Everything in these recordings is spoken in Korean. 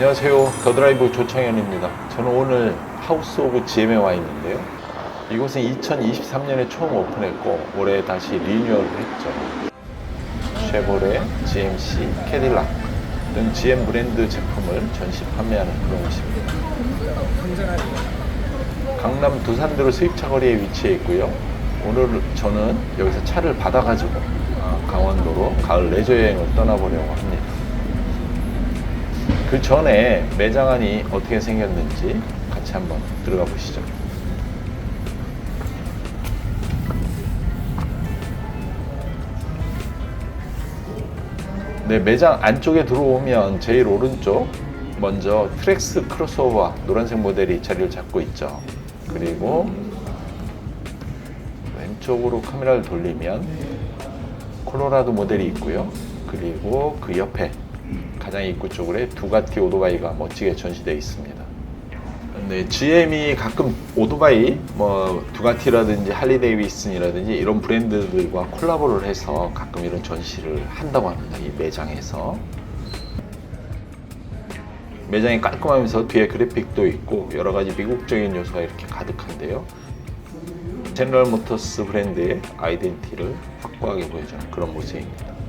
안녕하세요. 더드라이브 조창현입니다. 저는 오늘 하우스 오브 GM에 와 있는데요. 이곳은 2023년에 처음 오픈했고 올해 다시 리뉴얼을 했죠. 쉐보레, GMC, 캐딜락 등 GM 브랜드 제품을 전시 판매하는 그런 곳입니다. 강남 두산대로 수입차 거리에 위치해 있고요. 오늘 저는 여기서 차를 받아가지고 아, 강원도로 가을 레저 여행을 떠나보려고 합니다. 그 전에 매장 안이 어떻게 생겼는지 같이 한번 들어가 보시죠. 네, 매장 안쪽에 들어오면 제일 오른쪽 먼저 트렉스 크로스오버 노란색 모델이 자리를 잡고 있죠. 그리고 왼쪽으로 카메라를 돌리면 콜로라도 모델이 있고요. 그리고 그 옆에 가장 입구 쪽으로 두가티 오토바이가 멋지게 전시되어 있습니다. 네, GM이 가끔 오토바이, 뭐 두가티라든지 할리데이비슨이라든지 이런 브랜드들과 콜라보를 해서 가끔 이런 전시를 한다고 합니다. 이 매장에서. 매장이 깔끔하면서 뒤에 그래픽도 있고 여러 가지 미국적인 요소가 이렇게 가득한데요. 제너럴 모터스 브랜드의 아이덴티를 확고하게 보여주는 그런 모습입니다.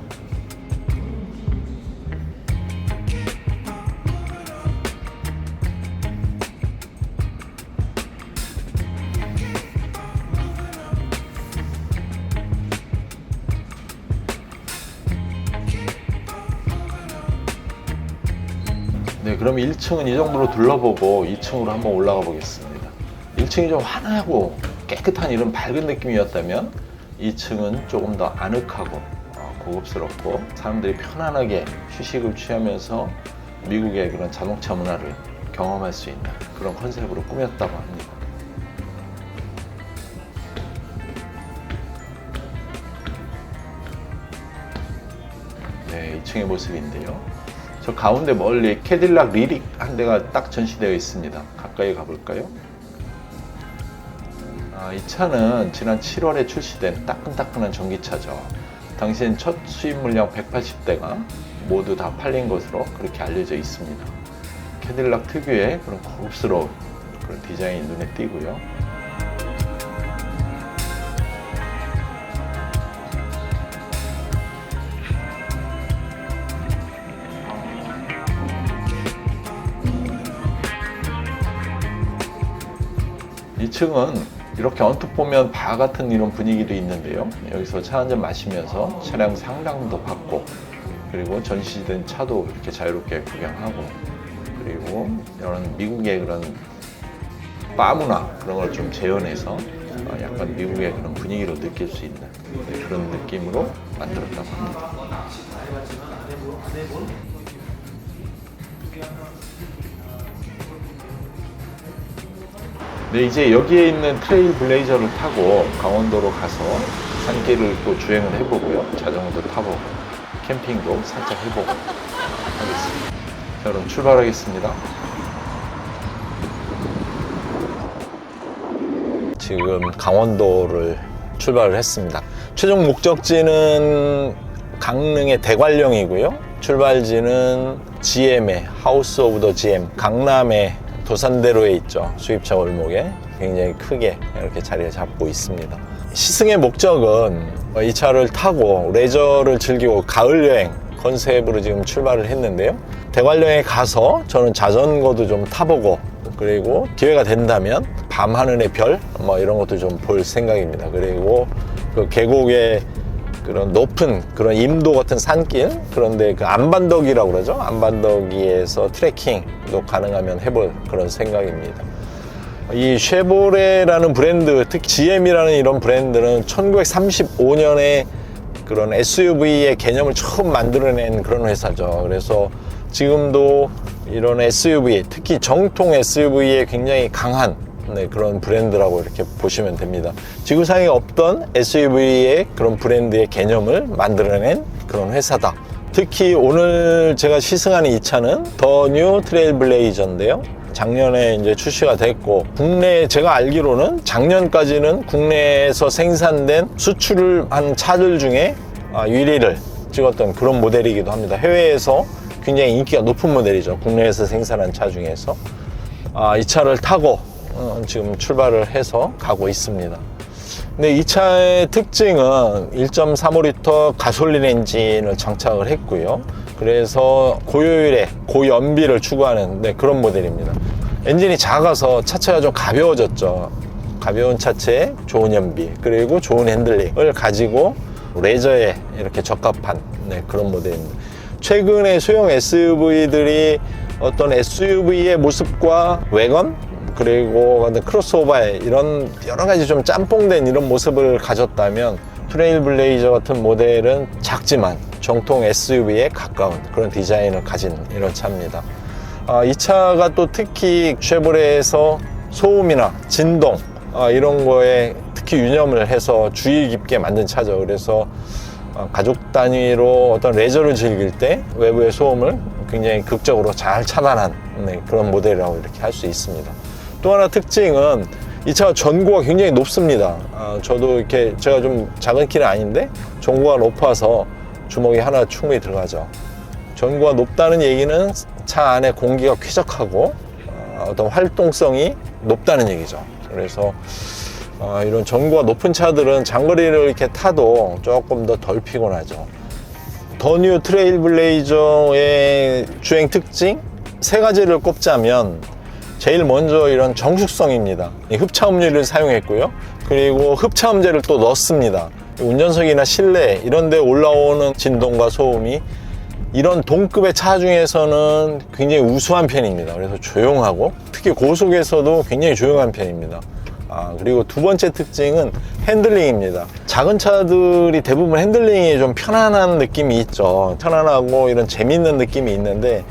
네, 그럼 1층은 이 정도로 둘러보고 2층으로 한번 올라가 보겠습니다. 1층이 좀 환하고 깨끗한 이런 밝은 느낌이었다면 2층은 조금 더 아늑하고 어, 고급스럽고 사람들이 편안하게 휴식을 취하면서 미국의 그런 자동차 문화를 경험할 수 있는 그런 컨셉으로 꾸몄다고 합니다. 네, 2층의 모습인데요. 저 가운데 멀리 캐딜락 리릭 한 대가 딱 전시되어 있습니다. 가까이 가볼까요? 아, 이 차는 지난 7월에 출시된 따끈따끈한 전기차죠. 당시엔 첫 수입 물량 180대가 모두 다 팔린 것으로 그렇게 알려져 있습니다. 캐딜락 특유의 그런 고급스러운 그런 디자인이 눈에 띄고요. 이층은 이렇게 언뜻 보면 바 같은 이런 분위기도 있는데요. 여기서 차 한 잔 마시면서 차량 상담도 받고 그리고 전시된 차도 이렇게 자유롭게 구경하고 그리고 이런 미국의 그런 바 문화 그런 걸 좀 재현해서 어, 약간 미국의 그런 분위기로 느낄 수 있는 네, 그런 느낌으로 만들었다고 합니다. 네, 이제 여기에 있는 트레일 블레이저를 타고 강원도로 가서 산길을 또 주행을 해보고요. 자전거도 타보고 캠핑도 살짝 해보고 하겠습니다. 자, 그럼 출발하겠습니다. 지금 강원도를 출발을 했습니다. 최종 목적지는 강릉의 대관령이고요. 출발지는 GM의 하우스 오브 더 GM 강남의 도산대로에 있죠. 수입차 골목에 굉장히 크게 이렇게 자리를 잡고 있습니다. 시승의 목적은 이 차를 타고 레저를 즐기고 가을 여행 컨셉으로 지금 출발을 했는데요. 대관령에 가서 저는 자전거도 좀 타보고 그리고 기회가 된다면 밤 하늘의 별 뭐 이런 것도 좀 볼 생각입니다. 그리고 그 계곡의 그런 높은 그런 임도 같은 산길? 그런데 그 안반덕이라고 그러죠? 안반덕이에서 트레킹도 가능하면 해볼 그런 생각입니다. 이 쉐보레라는 브랜드 특히 GM이라는 이런 브랜드는 1935년에 그런 SUV의 개념을 처음 만들어낸 그런 회사죠. 그래서 지금도 이런 SUV 특히 정통 SUV에 굉장히 강한 네, 그런 브랜드라고 이렇게 보시면 됩니다. 지구상에 없던 SUV의 그런 브랜드의 개념을 만들어낸 그런 회사다. 특히 오늘 제가 시승하는 이 차는 더 뉴 트레일 블레이저인데요. 작년에 이제 출시가 됐고 국내 제가 알기로는 작년까지는 국내에서 생산된 수출을 한 차들 중에 아, 1위를 찍었던 그런 모델이기도 합니다. 해외에서 굉장히 인기가 높은 모델이죠. 국내에서 생산한 차 중에서. 아, 이 차를 타고 어, 지금 출발을 해서 가고 있습니다. 근데 이 차의 특징은 1.35L 가솔린 엔진을 장착을 했고요. 그래서 고효율에 고연비를 추구하는 네, 그런 모델입니다. 엔진이 작아서 차체가 좀 가벼워졌죠. 가벼운 차체에 좋은 연비 그리고 좋은 핸들링을 가지고 레저에 이렇게 적합한 네, 그런 모델입니다. 최근에 소형 SUV들이 어떤 SUV의 모습과 외관 그리고 크로스오버의 이런 여러 가지 좀 짬뽕된 이런 모습을 가졌다면 트레일 블레이저 같은 모델은 작지만 정통 SUV에 가까운 그런 디자인을 가진 이런 차입니다. 아, 이 차가 또 특히 쉐보레에서 소음이나 진동 아, 이런 거에 특히 유념을 해서 주의 깊게 만든 차죠. 그래서 아, 가족 단위로 어떤 레저를 즐길 때 외부의 소음을 굉장히 극적으로 잘 차단한 네, 그런 모델이라고 이렇게 할 수 있습니다. 또 하나 특징은 이 차가 전고가 굉장히 높습니다. 아, 저도 이렇게 제가 좀 작은 키는 아닌데 전고가 높아서 주먹이 하나 충분히 들어가죠. 전고가 높다는 얘기는 차 안에 공기가 쾌적하고 어, 어떤 활동성이 높다는 얘기죠. 그래서 어, 이런 전고가 높은 차들은 장거리를 이렇게 타도 조금 더 덜 피곤하죠. 더뉴 트레일 블레이저의 주행 특징 세 가지를 꼽자면 제일 먼저 이런 정숙성입니다. 이 흡차음료를 사용했고요. 그리고 흡차음제를 또 넣습니다. 운전석이나 실내 이런 데 올라오는 진동과 소음이 이런 동급의 차 중에서는 굉장히 우수한 편입니다. 그래서 조용하고 특히 고속에서도 굉장히 조용한 편입니다. 아, 그리고 두 번째 특징은 핸들링입니다. 작은 차들이 대부분 핸들링이 좀 편안한 느낌이 있죠. 편안하고 이런 재밌는 느낌이 있는데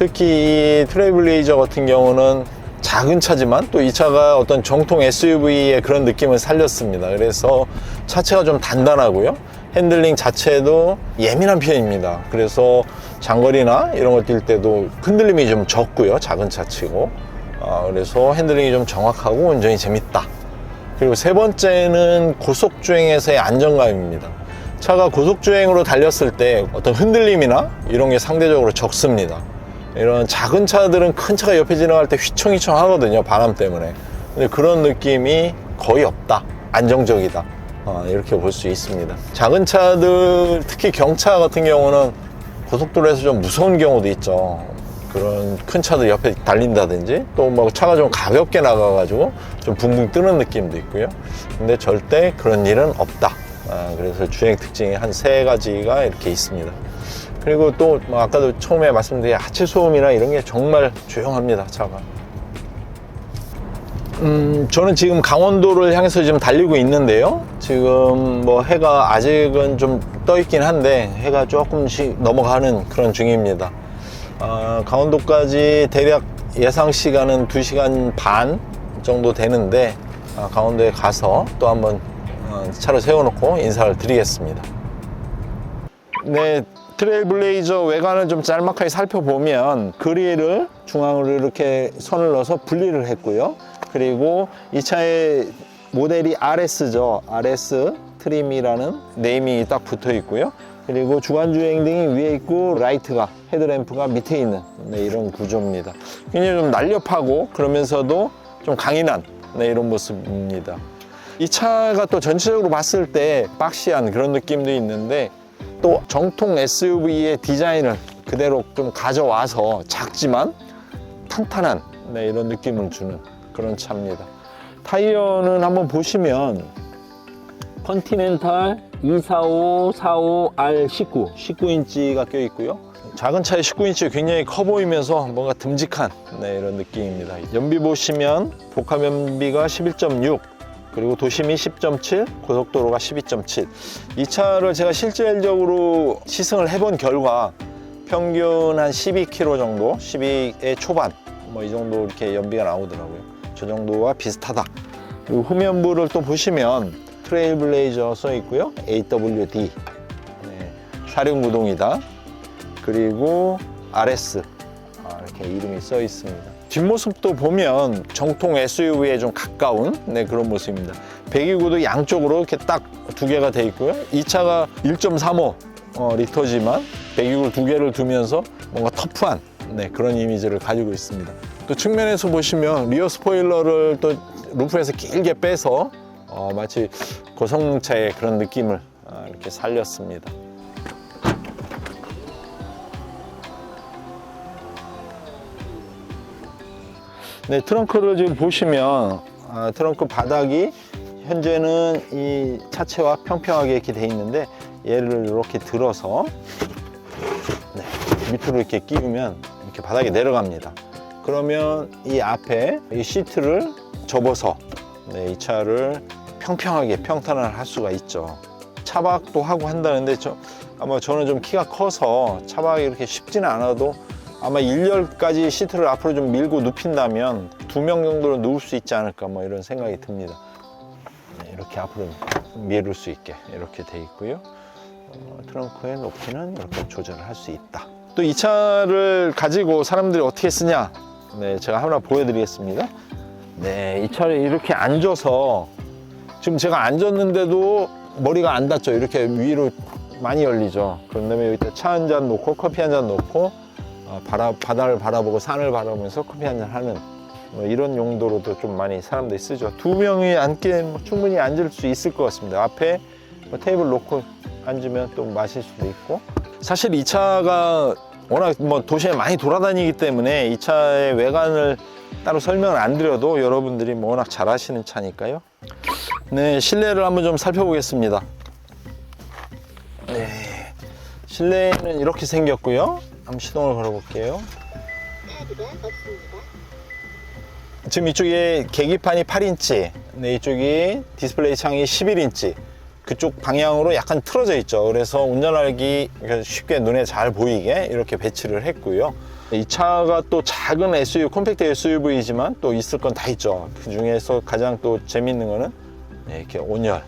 특히 이 트레이블레이저 같은 경우는 작은 차지만 또 이 차가 어떤 정통 SUV의 그런 느낌을 살렸습니다. 그래서 차체가 좀 단단하고요. 핸들링 자체도 예민한 편입니다. 그래서 장거리나 이런 걸뛸 때도 흔들림이 좀 적고요. 작은 차치고. 아, 그래서 핸들링이 좀 정확하고 운전이 재밌다. 그리고 세 번째는 고속주행에서의 안정감입니다. 차가 고속주행으로 달렸을 때 어떤 흔들림이나 이런 게 상대적으로 적습니다. 이런 작은 차들은 큰 차가 옆에 지나갈 때 휘청휘청 하거든요. 바람 때문에. 근데 그런 느낌이 거의 없다. 안정적이다. 어, 이렇게 볼 수 있습니다. 작은 차들, 특히 경차 같은 경우는 고속도로에서 좀 무서운 경우도 있죠. 그런 큰 차들 옆에 달린다든지 또 뭐 차가 좀 가볍게 나가가지고 좀 붕붕 뜨는 느낌도 있고요. 근데 절대 그런 일은 없다. 아, 그래서 주행 특징이 한 세 가지가 이렇게 있습니다. 그리고 또 뭐 아까도 처음에 말씀드린 하체 소음이나 이런 게 정말 조용합니다, 차가. 음, 저는 지금 강원도를 향해서 지금 달리고 있는데요. 지금 뭐 해가 아직은 좀 떠 있긴 한데 해가 조금씩 넘어가는 그런 중입니다. 어, 강원도까지 대략 예상 시간은 2시간 반 정도 되는데 아, 강원도에 가서 또 한번 어, 차를 세워놓고 인사를 드리겠습니다. 네, 트레일블레이저 외관을 좀 짤막하게 살펴보면 그릴을 중앙으로 이렇게 선을 넣어서 분리를 했고요. 그리고 이 차의 모델이 RS죠. RS 트림이라는 네이밍이 딱 붙어 있고요. 그리고 주간 주행 등이 위에 있고 라이트가 헤드램프가 밑에 있는 네, 이런 구조입니다. 굉장히 좀 날렵하고 그러면서도 좀 강인한 네, 이런 모습입니다. 이 차가 또 전체적으로 봤을 때 박시한 그런 느낌도 있는데 또 정통 SUV의 디자인을 그대로 좀 가져와서 작지만 탄탄한 네, 이런 느낌을 주는 그런 차입니다. 타이어는 한번 보시면 컨티넨탈 245, 45R 19, 19인치가 껴 있고요. 작은 차에 19인치 굉장히 커 보이면서 뭔가 듬직한 네, 이런 느낌입니다. 연비 보시면 복합 연비가 11.6, 그리고 도심이 10.7, 고속도로가 12.7. 이 차를 제가 실질적으로 시승을 해본 결과 평균 한 12km 정도, 12의 초반, 뭐 이 정도 이렇게 연비가 나오더라고요. 저 정도와 비슷하다. 그리고 후면부를 또 보시면 트레일 블레이저 써 있고요. AWD. 네, 사륜구동이다. 그리고 RS. 아, 이렇게 이름이 써 있습니다. 뒷모습도 보면 정통 SUV에 좀 가까운 네, 그런 모습입니다. 배기구도 양쪽으로 이렇게 딱 두 개가 돼 있고요. 이 차가 1.35 어, 리터지만 배기구 두 개를 두면서 뭔가 터프한 네, 그런 이미지를 가지고 있습니다. 또 측면에서 보시면 리어 스포일러를 또 루프에서 길게 빼서 어, 마치 고성능차의 그런 느낌을 아, 이렇게 살렸습니다. 네, 트렁크를 지금 보시면 아, 트렁크 바닥이 현재는 이 차체와 평평하게 이렇게 돼 있는데 얘를 이렇게 들어서 네, 밑으로 이렇게 끼우면 이렇게 바닥에 내려갑니다. 그러면 이 앞에 이 시트를 접어서 네, 이 차를 평평하게 평탄을 할 수가 있죠. 차박도 하고 한다는데 저, 아마 저는 좀 키가 커서 차박이 이렇게 쉽지는 않아도 아마 1열까지 시트를 앞으로 좀 밀고 눕힌다면 두 명 정도는 누울 수 있지 않을까 뭐 이런 생각이 듭니다. 네, 이렇게 앞으로 미룰 수 있게 이렇게 돼 있고요. 어, 트렁크의 높이는 이렇게 조절을 할 수 있다. 또 이 차를 가지고 사람들이 어떻게 쓰냐? 네, 제가 하나 보여드리겠습니다. 네, 이 차를 이렇게 앉아서 지금 제가 앉았는데도 머리가 안 닿죠. 이렇게 위로 많이 열리죠. 그런 다음에 여기다 차 한 잔 놓고 커피 한 잔 놓고 어, 바라, 바다를 바라보고 산을 바라보면서 커피 한 잔 하는 뭐 이런 용도로도 좀 많이 사람들이 쓰죠. 두 명이 앉기엔 뭐 충분히 앉을 수 있을 것 같습니다. 앞에 뭐 테이블 놓고 앉으면 또 마실 수도 있고. 사실 이 차가 워낙 뭐 도시에 많이 돌아다니기 때문에 이 차의 외관을 따로 설명을 안 드려도 여러분들이 뭐 워낙 잘 아시는 차니까요. 네, 실내를 한번 좀 살펴보겠습니다. 네, 실내는 이렇게 생겼고요. 한번 시동을 걸어볼게요. 없습니다. 지금 이쪽에 계기판이 8인치, 네, 이쪽이 디스플레이 창이 11인치. 그쪽 방향으로 약간 틀어져 있죠. 그래서 운전하기 쉽게 눈에 잘 보이게 이렇게 배치를 했고요. 이 차가 또 작은 SUV, 콤팩트 SUV이지만 또 있을 건 다 있죠. 그 중에서 가장 또 재밌는 거는 네, 이렇게 온열,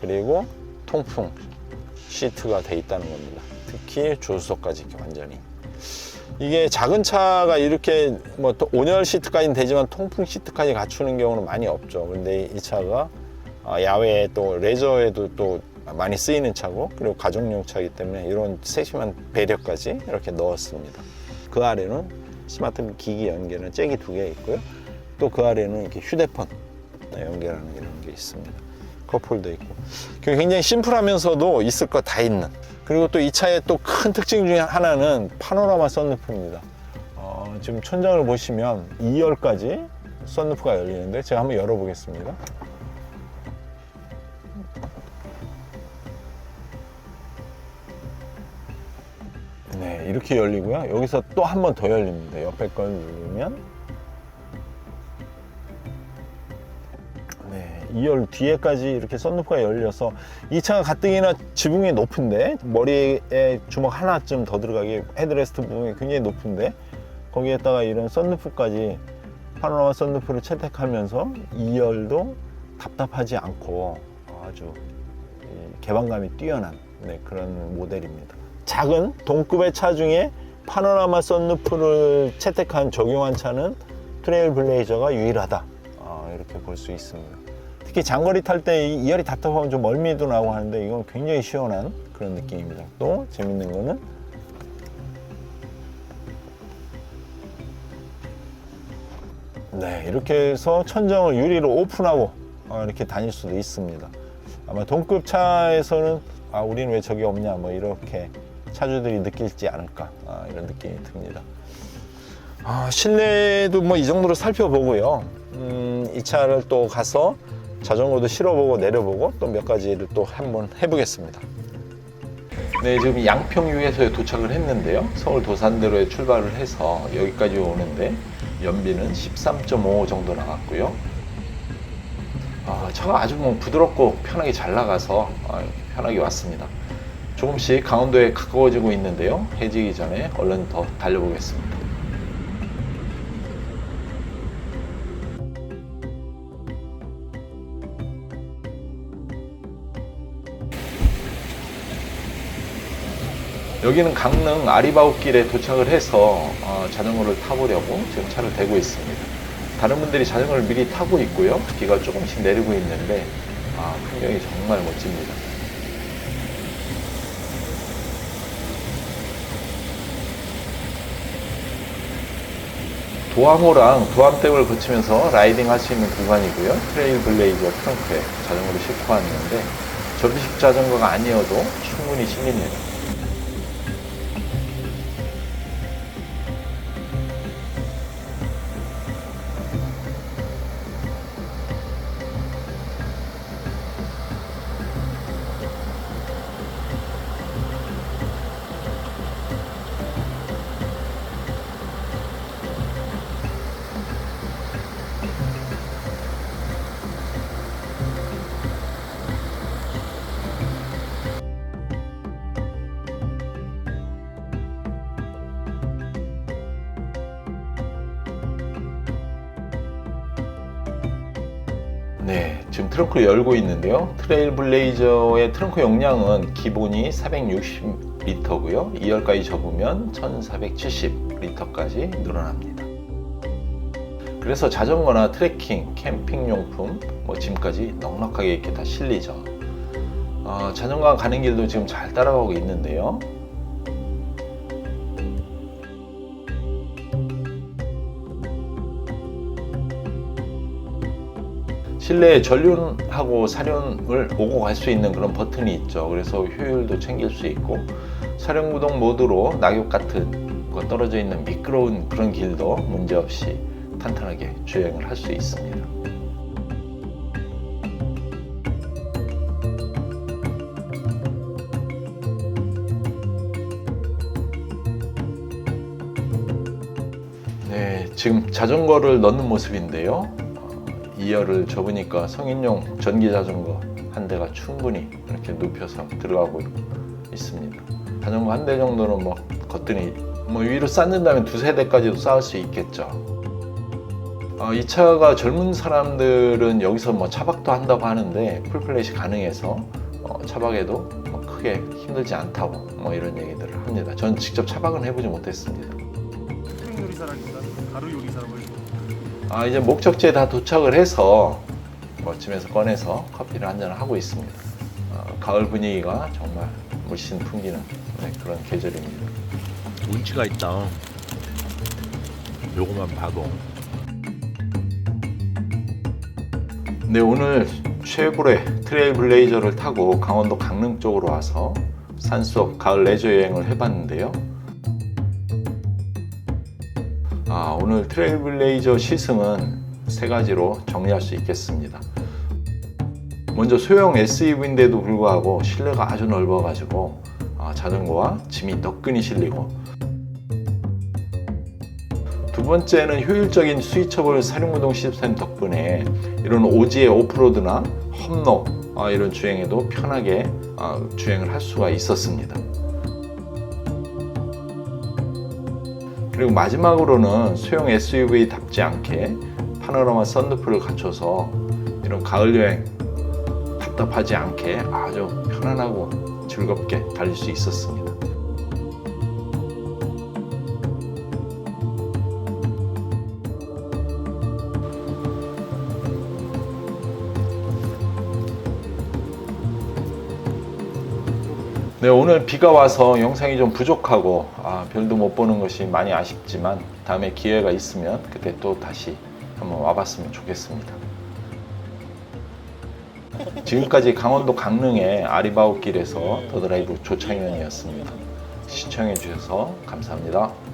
그리고 통풍 시트가 돼 있다는 겁니다. 특히 조수석까지 이렇게 완전히. 이게 작은 차가 이렇게 뭐또 온열 시트까지는 되지만 통풍 시트까지 갖추는 경우는 많이 없죠. 근데 이 차가 아, 야외에 또 레저에도 또 많이 쓰이는 차고 그리고 가정용 차이기 때문에 이런 세심한 배려까지 이렇게 넣었습니다. 그 아래는 스마트 기기 연결은 잭이 두 개 있고요. 또 그 아래는 이렇게 휴대폰 네, 연결하는 이런 게 있습니다. 컵홀더 있고 굉장히 심플하면서도 있을 거 다 있는 그리고 또 이 차의 또 큰 특징 중에 하나는 파노라마 썬루프입니다. 어, 지금 천장을 보시면 2열까지 썬루프가 열리는데 제가 한번 열어보겠습니다. 네, 이렇게 열리고요. 여기서 또 한 번 더 열립니다. 옆에 걸 누르면 2열 뒤에까지 이렇게 썬루프가 열려서 이 차가 가뜩이나 지붕이 높은데 머리에 주먹 하나쯤 더 들어가게 헤드레스트 부분이 굉장히 높은데 거기에다가 이런 썬루프까지 파노라마 썬루프를 채택하면서 2열도 답답하지 않고 아주 이 개방감이 뛰어난 네, 그런 모델입니다. 작은 동급의 차 중에 파노라마 썬루프를 채택한 적용한 차는 트레일 블레이저가 유일하다. 아, 이렇게 볼 수 있습니다. 특히 장거리 탈 때 이 열이 답답하면 좀 멀미도 나고 하는데 이건 굉장히 시원한 그런 느낌입니다. 또 재밌는 거는 네, 이렇게 해서 천정을 유리로 오픈하고 어, 이렇게 다닐 수도 있습니다. 아마 동급 차에서는 아, 우리는 왜 저기 없냐 뭐 이렇게 차주들이 느낄지 않을까 아, 이런 느낌이 듭니다. 아, 실내도 뭐 이 정도로 살펴보고요. 음, 이 차를 또 가서 자전거도 실어보고 내려보고 또 몇 가지를 또 한번 해보겠습니다. 네, 지금 양평유에서 도착을 했는데요. 서울 도산대로에 출발을 해서 여기까지 오는데 연비는 13.5 정도 나갔고요. 아, 차가 아주 뭐 부드럽고 편하게 잘 나가서 아, 편하게 왔습니다. 조금씩 강원도에 가까워지고 있는데요. 해지기 전에 얼른 더 달려보겠습니다. 여기는 강릉 아리바오길에 도착을 해서 어, 자전거를 타보려고 지금 차를 대고 있습니다. 다른 분들이 자전거를 미리 타고 있고요. 비가 조금씩 내리고 있는데 아, 풍경이 정말 멋집니다. 도암호랑 도암댐을 거치면서 라이딩 할 수 있는 구간이고요. 트레일 블레이저 트렁크에 자전거를 싣고 왔는데 접이식 자전거가 아니어도 충분히 실립니다. 트렁크를 열고 있는데요. 트레일 블레이저의 트렁크 용량은 기본이 460리터고요. 2열까지 접으면 1470리터까지 늘어납니다. 그래서 자전거나 트레킹, 캠핑 용품, 뭐 짐까지 넉넉하게 이렇게 다 실리죠. 어, 자전거가 가는 길도 지금 잘 따라가고 있는데요. 실내에 전륜하고 사륜을 오고 갈 수 있는 그런 버튼이 있죠. 그래서 효율도 챙길 수 있고 사륜구동 모드로 낙엽 같은 거 떨어져 있는 미끄러운 그런 길도 문제없이 탄탄하게 주행을 할 수 있습니다. 네, 지금 자전거를 넣는 모습인데요. 어, 2열을 접으니까 성인용 전기 자전거 한 대가 충분히 이렇게 눕혀서 들어가고 있습니다. 자전거 한 대 정도는 뭐 거뜬히 뭐 위로 쌓는다면 두세 대까지도 쌓을 수 있겠죠. 어, 이 차가 젊은 사람들은 여기서 뭐 차박도 한다고 하는데 풀플랫이 가능해서 어, 차박에도 뭐 크게 힘들지 않다고 뭐 이런 얘기들을 합니다. 전 직접 차박은 해보지 못했습니다. 아, 이제 목적지에 다 도착을 해서 뭐 짐에서 꺼내서 커피를 한 잔 하고 있습니다. 어, 가을 분위기가 정말 물씬 풍기는 네, 그런 계절입니다. 운치가 있다. 요거만 봐도 네, 오늘 쉐보레 트레일 블레이저를 타고 강원도 강릉 쪽으로 와서 산속 가을 레저 여행을 해봤는데요. 오늘 트레일 블레이저 시승은 세 가지로 정리할 수 있겠습니다. 먼저 소형 SUV인데도 불구하고 실내가 아주 넓어가지고 아, 자전거와 짐이 너끈히 실리고 두 번째는 효율적인 스위처블 사륜구동 시스템 덕분에 이런 오지의 오프로드나 험로 아, 이런 주행에도 편하게 아, 주행을 할 수가 있었습니다. 그리고 마지막으로는 소형 SUV답지 않게 파노라마 썬루프를 갖춰서 이런 가을 여행 답답하지 않게 아주 편안하고 즐겁게 달릴 수 있었습니다. 네, 오늘 비가 와서 영상이 좀 부족하고 아, 별도 못 보는 것이 많이 아쉽지만 다음에 기회가 있으면 그때 또 다시 한번 와봤으면 좋겠습니다. 지금까지 강원도 강릉의 아리바오길에서 더드라이브 조창현이었습니다. 시청해 주셔서 감사합니다.